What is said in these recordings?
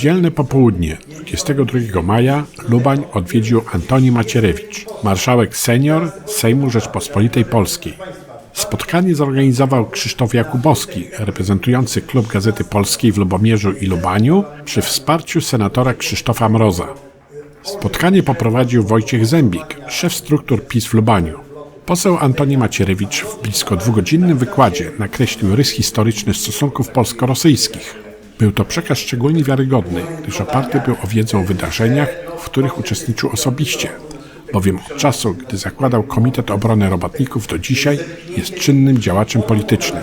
niedzielne popołudnie 22 maja Lubań odwiedził Antoni Macierewicz, marszałek senior Sejmu Rzeczpospolitej Polskiej. Spotkanie zorganizował Krzysztof Jakubowski, reprezentujący Klub Gazety Polskiej w Lubomierzu i Lubaniu przy wsparciu senatora Krzysztofa Mroza. Spotkanie poprowadził Wojciech Zębik, szef struktur PiS w Lubaniu. Poseł Antoni Macierewicz w blisko dwugodzinnym wykładzie nakreślił rys historyczny stosunków polsko-rosyjskich. Był to przekaz szczególnie wiarygodny, gdyż oparty był o wiedzę o wydarzeniach, w których uczestniczył osobiście, bowiem od czasu, gdy zakładał Komitet Obrony Robotników do dzisiaj jest czynnym działaczem politycznym.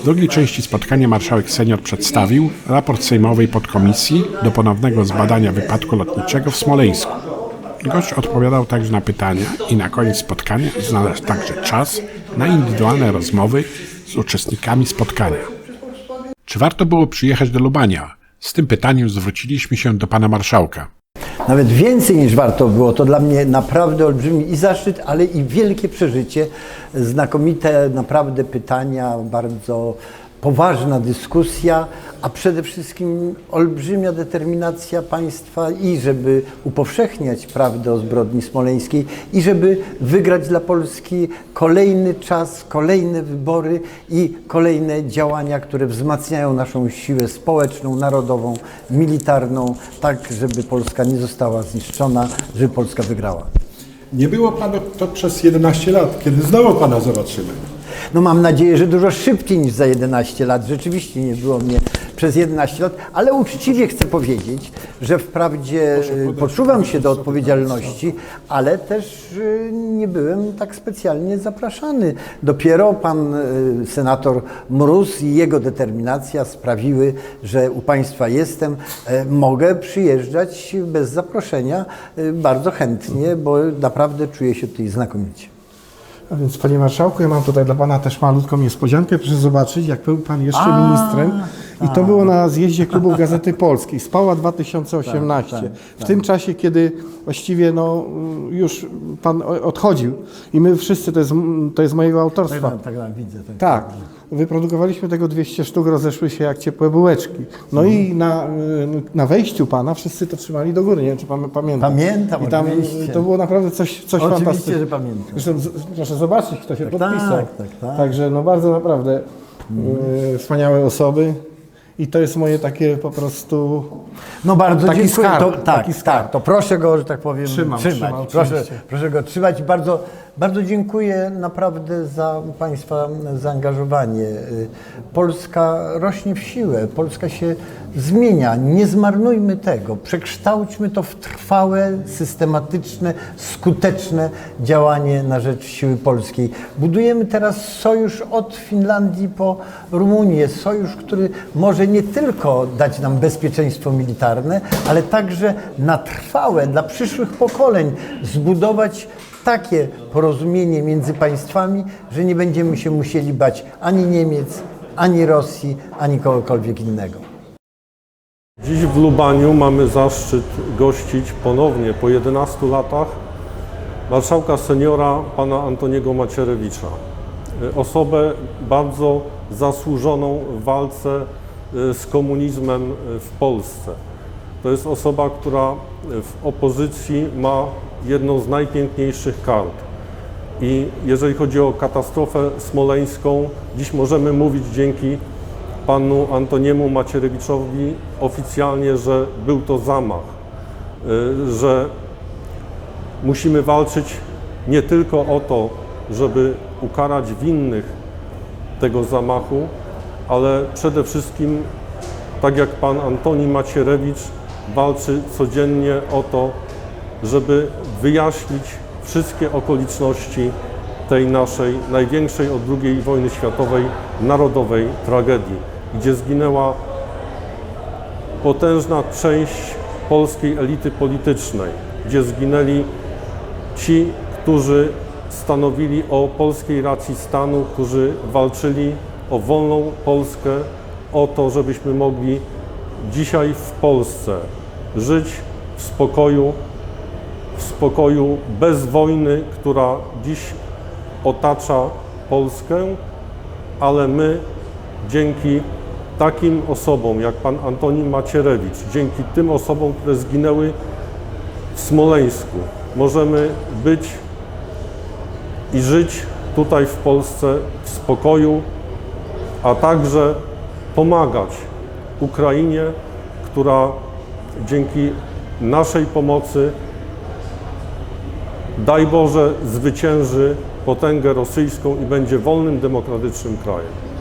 W drugiej części spotkania marszałek senior przedstawił raport sejmowej podkomisji do ponownego zbadania wypadku lotniczego w Smoleńsku. Gość odpowiadał także na pytania i na koniec spotkania znalazł także czas na indywidualne rozmowy z uczestnikami spotkania. Czy warto było przyjechać do Lubania? Z tym pytaniem zwróciliśmy się do pana marszałka. Nawet więcej niż warto było. To dla mnie naprawdę olbrzymi i zaszczyt, ale i wielkie przeżycie. Znakomite naprawdę pytania, bardzo poważna dyskusja, a przede wszystkim olbrzymia determinacja państwa i żeby upowszechniać prawdę o zbrodni smoleńskiej i żeby wygrać dla Polski kolejny czas, kolejne wybory i kolejne działania, które wzmacniają naszą siłę społeczną, narodową, militarną, tak żeby Polska nie została zniszczona, żeby Polska wygrała. Nie było Pana to przez 11 lat, kiedy znowu Pana zobaczymy. No mam nadzieję, że dużo szybciej niż za 11 lat. Rzeczywiście nie było mnie przez 11 lat, ale uczciwie chcę powiedzieć, że wprawdzie y, poczuwam się do odpowiedzialności, ale też y, nie byłem tak specjalnie zapraszany. Dopiero pan y, senator Mróz i jego determinacja sprawiły, że u państwa jestem. E, Mogę przyjeżdżać bez zaproszenia bardzo chętnie, bo naprawdę czuję się tutaj znakomicie. A więc Panie Marszałku, ja mam tutaj dla Pana też malutką niespodziankę. Proszę zobaczyć, jak był Pan jeszcze A, ministrem. I to było na zjeździe klubów Gazety Polskiej, Spała 2018. Tak, tak, w tym czasie, kiedy właściwie no, już Pan odchodził i my wszyscy, to jest, to jest mojego autorstwa. Tak, tak, widzę. Tak. Tak. Wyprodukowaliśmy tego 200 sztuk, rozeszły się jak ciepłe bułeczki. No i na, y, na wejściu pana wszyscy to trzymali do góry. Nie wiem, czy pan pamięta. Pamiętam, I tam oczywiście. to było naprawdę coś, coś Oczywiście, fantastycznego. że pamiętam. Zresztą z, proszę zobaczyć, kto się Tak, podpisał. tak, tak, tak. Także no bardzo naprawdę y, wspaniałe osoby. I to jest moje takie po prostu. No bardzo Taki dziękuję. skarb, to, tak, taki tak, skarb. to proszę go, że tak powiem, Trzymam, trzymać. trzymam, proszę, proszę go trzymać. Bardzo, bardzo dziękuję naprawdę za Państwa zaangażowanie. Polska rośnie w siłę, Polska się zmienia. Nie zmarnujmy tego. Przekształćmy to w trwałe, systematyczne, skuteczne działanie na rzecz siły polskiej. Budujemy teraz sojusz od Finlandii po Rumunię. Sojusz, który może nie tylko dać nam bezpieczeństwo militarne, ale także na trwałe dla przyszłych pokoleń zbudować takie porozumienie między państwami, że nie będziemy się musieli bać ani Niemiec, ani Rosji, ani kogokolwiek innego. Dziś w Lubaniu mamy zaszczyt gościć ponownie po 11 latach marszałka seniora pana Antoniego Macierewicza. Y, Osobę bardzo zasłużoną w walce y, z komunizmem y, w Polsce. To jest osoba, która w opozycji ma jedną z najpiękniejszych kart. I jeżeli chodzi o katastrofę smoleńską, dziś możemy mówić dzięki panu Antoniemu Macierewiczowi oficjalnie, że był to zamach, y, że musimy walczyć nie tylko o to, żeby ukarać winnych tego zamachu, ale przede wszystkim, tak jak pan Antoni Macierewicz, walczy codziennie o to, żeby wyjaśnić wszystkie okoliczności tej naszej największej od II wojny światowej narodowej tragedii, gdzie zginęła potężna część polskiej elity politycznej, gdzie zginęli ci, którzy stanowili o polskiej racji stanu, którzy walczyli o wolną Polskę, o to, żebyśmy mogli dzisiaj w Polsce żyć w spokoju, spokoju bez wojny, która dziś otacza Polskę, ale my dzięki takim osobom jak pan Antoni Macierewicz, dzięki tym osobom, które zginęły w Smoleńsku, możemy być i żyć tutaj w Polsce w spokoju, a także pomagać Ukrainie, która dzięki naszej pomocy, daj Boże, zwycięży potęgę rosyjską i będzie wolnym, demokratycznym krajem.